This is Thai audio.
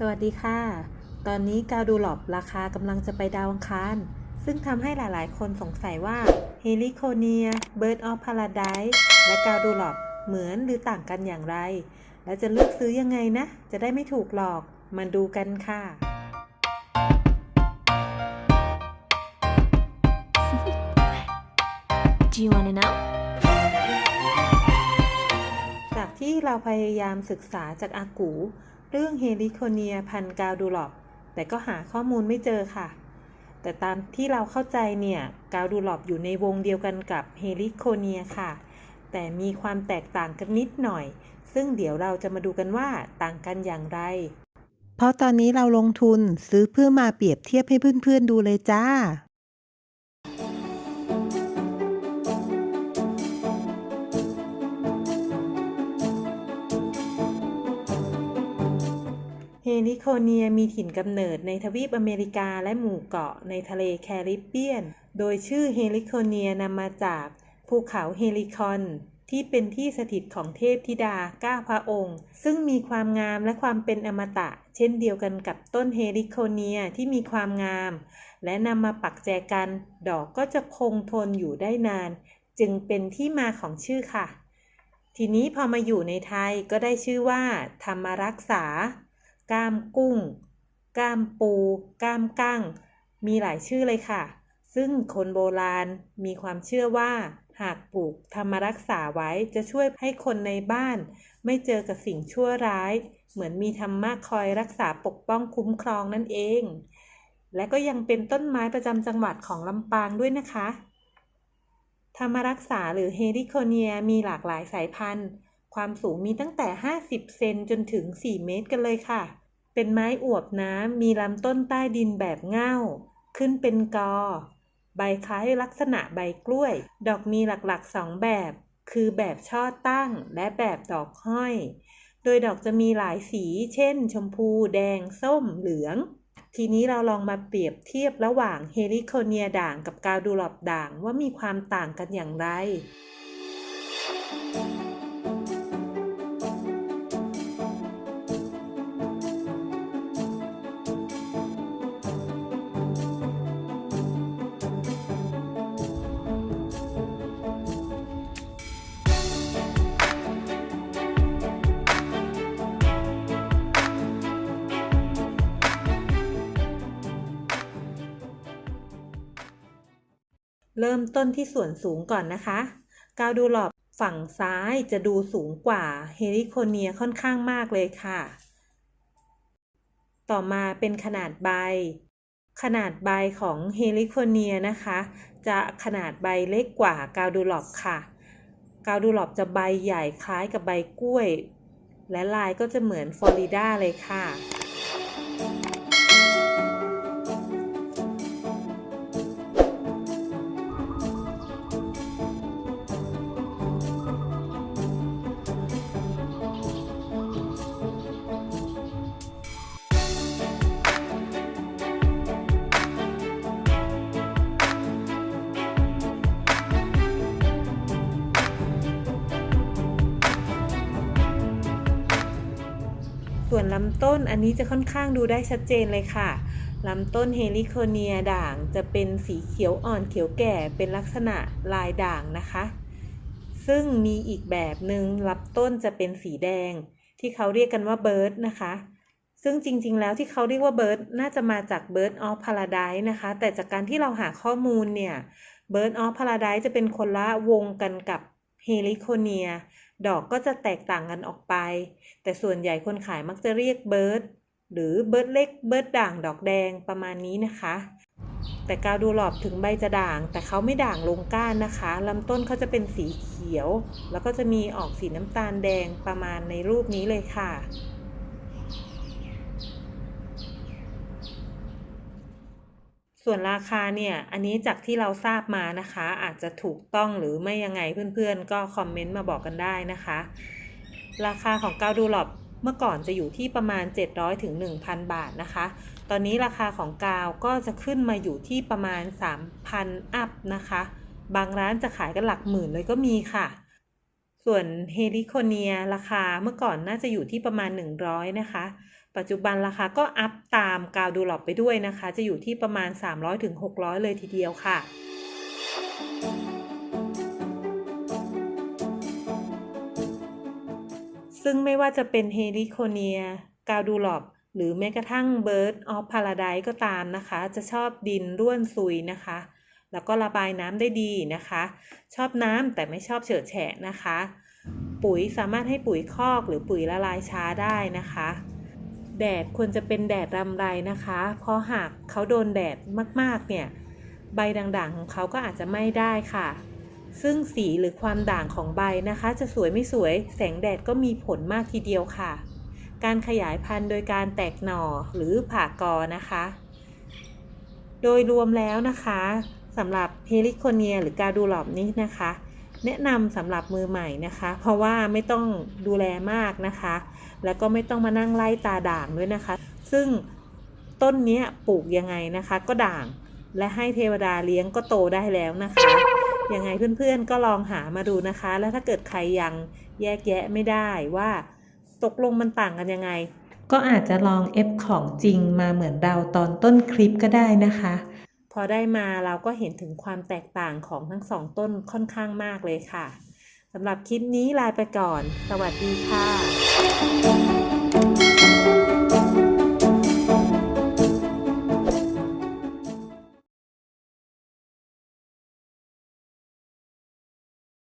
สวัสดีค่ะ ตอนนี้กาวดูลอบราคากำลังจะไปดาวอังคาร ซึ่งทำให้หลายๆ คนสงสัยว่าเฮลิโคเนียเบิร์ดออฟพาราไดและกาวดูลอบเหมือนหรือต่างกันอย่างไร และจะเลือกซื้อยังไงนะ จะได้ไม่ถูกหลอก มาดูกันค่ะ Do you want to know? จากที่เราพยายามศึกษาจากอากู เรื่องเฮลิโคเนียพันกาวดูหลอบแต่ก็หาข้อมูลไม่เจอค่ะ แต่ตามที่เราเข้าใจเนี่ย กาวดูหลอบอยู่ในวงเดียวกันกับเฮลิโคเนียค่ะ แต่มีความแตกต่างกันนิดหน่อย ซึ่งเดี๋ยวเราจะมาดูกันว่าต่างกันอย่างไร เพราะตอนนี้เราลงทุนซื้อเพื่อมาเปรียบเทียบให้เพื่อนๆดูเลยจ้า เฮลิโคเนียมีถิ่นกำเนิดในทวีปอเมริกาและหมู่เกาะในทะเลแคริบเบียน โดยชื่อเฮลิโคเนียนำมาจากภูเขาเฮลิคอนที่เป็นที่สถิตของเทพธิดาก้าพระองค์ ซึ่งมีความงามและความเป็นอมตะ เช่นเดียวกันกับต้นเฮลิโคเนียที่มีความงาม และนำมาปักแจกัน ดอกก็จะคงทนอยู่ได้นาน จึงเป็นที่มาของชื่อค่ะ ทีนี้พอมาอยู่ในไทยก็ได้ชื่อว่า ธรรมรักษา ก้ามกุ้ง ก้ามปู ก้ามกั้ง มีหลายชื่อเลยค่ะ ซึ่งคนโบราณมีความเชื่อว่า หากปลูกธรรมรักษาไว้จะช่วยให้คนในบ้าน ไม่เจอกับสิ่งชั่วร้าย เหมือนมีธรรมะคอยรักษาปกป้องคุ้มครองนั่นเอง และก็ยังเป็นต้นไม้ประจำจังหวัดของลำปางด้วยนะคะธรรมรักษาหรือเฮลิโคเนียมีหลากหลายสายพันธุ์ ความสูงมีตั้งแต่ 50 เซนจนถึง 4 เมตรกันเลยค่ะ เป็นไม้อวบน้ำมีลำต้นใต้ดินแบบเง่า ขึ้นเป็นกอ ใบคล้ายลักษณะใบกล้วย ดอกมีหลักๆ 2 แบบ คือแบบช่อตั้งและแบบดอกห้อย โดยดอกจะมีหลายสี เช่น ชมพู แดง ส้ม เหลือง ทีนี้เราลองมาเปรียบเทียบระหว่างเฮลิโคเนียด่างกับกาวดูลอบด่างว่ามีความต่างกันอย่างไร เริ่มต้นที่ส่วนสูงก่อนนะคะ กาวดูหลอบฝั่งซ้ายจะดูสูงกว่าเฮลิโคเนียค่อนข้างมากเลยค่ะ ต่อมาเป็นขนาดใบ ขนาดใบของเฮลิโคเนียนะคะ จะขนาดใบเล็กกว่ากาวดูหลอบค่ะ กาวดูหลอบจะใบใหญ่คล้ายกับใบกล้วย และลายก็จะเหมือนฟลอริดาเลยค่ะ ส่วนลำต้นอันนี้จะค่อนข้างดูได้ชัดเจนเลยค่ะลำต้นเฮลิโคเนียด่างจะเป็นสีเขียวอ่อนเขียวแก่เป็นลักษณะลายด่างนะคะ ซึ่งมีอีกแบบหนึ่งลำต้นจะเป็นสีแดง ที่เขาเรียกกันว่าเบิร์ดนะคะ ซึ่งจริงๆแล้วที่เขาเรียกว่าเบิร์ดน่าจะมาจาก Bird of Paradise นะคะ แต่จากการที่เราหาข้อมูลเนี่ย Bird of Paradise จะเป็นคนละวงกันกับเฮลิโคเนีย ดอกก็จะแตกต่างกันออกไป แต่ส่วนใหญ่คนขายมักจะเรียกเบิร์ดหรือเบิร์ดเล็กเบิร์ดด่างดอกแดงประมาณนี้นะคะ แต่กาวดูหลอบถึงใบจะด่าง แต่เขาไม่ด่างลงก้านนะคะลำต้นเขาจะเป็นสีเขียว แล้วก็จะมีออกสีน้ำตาลแดงประมาณในรูปนี้เลยค่ะ ส่วนราคาเนี่ย อันนี้จากที่เราทราบมานะคะ อาจจะถูกต้องหรือไม่ยังไงเพื่อนๆ ก็คอมเมนต์มาบอกกันได้นะคะ ราคาของกาวดูลอบเมื่อก่อนจะอยู่ที่ประมาณ 700ถึง1,000 บาทนะคะ ตอนนี้ราคาของกาวก็จะขึ้นมาอยู่ที่ประมาณ 3,000 อัพนะคะ บางร้านจะขายกันหลักหมื่นเลยก็มีค่ะ ส่วนเฮลิโคเนียราคาเมื่อก่อนน่าจะอยู่ที่ประมาณ 100 นะคะ ปัจจุบันราคาก็อัพตามกาวดูหลอปไปด้วยนะคะ จะอยู่ที่ประมาณ 300-600 เลยทีเดียวค่ะซึ่งไม่ว่าจะเป็นเฮลิโคเนียกาวดูหลอปหรือแม้กระทั่ง Bird of Paradise ก็ตามนะคะ จะชอบดินร่วนซุยนะคะ แล้วก็ระบายน้ำได้ดีนะคะ ชอบน้ำแต่ไม่ชอบเฉอะแฉะนะคะ ปุ๋ยสามารถให้ปุ๋ยคอกหรือปุ๋ยละลายช้าได้นะคะ แดดควรจะเป็นแดดรำไรนะคะ เพราะหากเขาโดนแดดมากๆเนี่ยใบด่างๆของเขาก็อาจจะไม้ได้ค่ะ ซึ่งสีหรือความด่างของใบนะคะ จะสวยไม่สวยแสงแดดก็มีผลมากทีเดียวค่ะ การขยายพันธุ์โดยการแตกหน่อหรือผ่ากอนะคะ โดยรวมแล้วนะคะ สำหรับเฮลิโคเนียหรือกาดูหลอบนี้นะคะ แนะนำสำหรับมือใหม่นะคะ เพราะว่าไม่ต้องดูแลมากนะคะ แล้วก็ไม่ต้องมานั่งไล่ตาด่างด้วยนะคะ ซึ่งต้นนี้ปลูกยังไงนะคะ ก็ด่างและให้เทวดาเลี้ยงก็โตได้แล้วนะคะยังไงเพื่อนๆก็ลองหามาดูนะคะ แล้วถ้าเกิดใครยังแยกแยะไม่ได้ว่า ตกลงมันต่างกันยังไง ก็อาจจะลองเอฟของจริงมาเหมือนเราตอนต้นคลิปก็ได้นะคะ อได้มาเราก็เห็นถึงความแตกต่างของทั้งสองต้นค่อนข้างมากเลยค่ะสำหรับคลิปนี้ลาไปก่อน สวัสดีค่ะ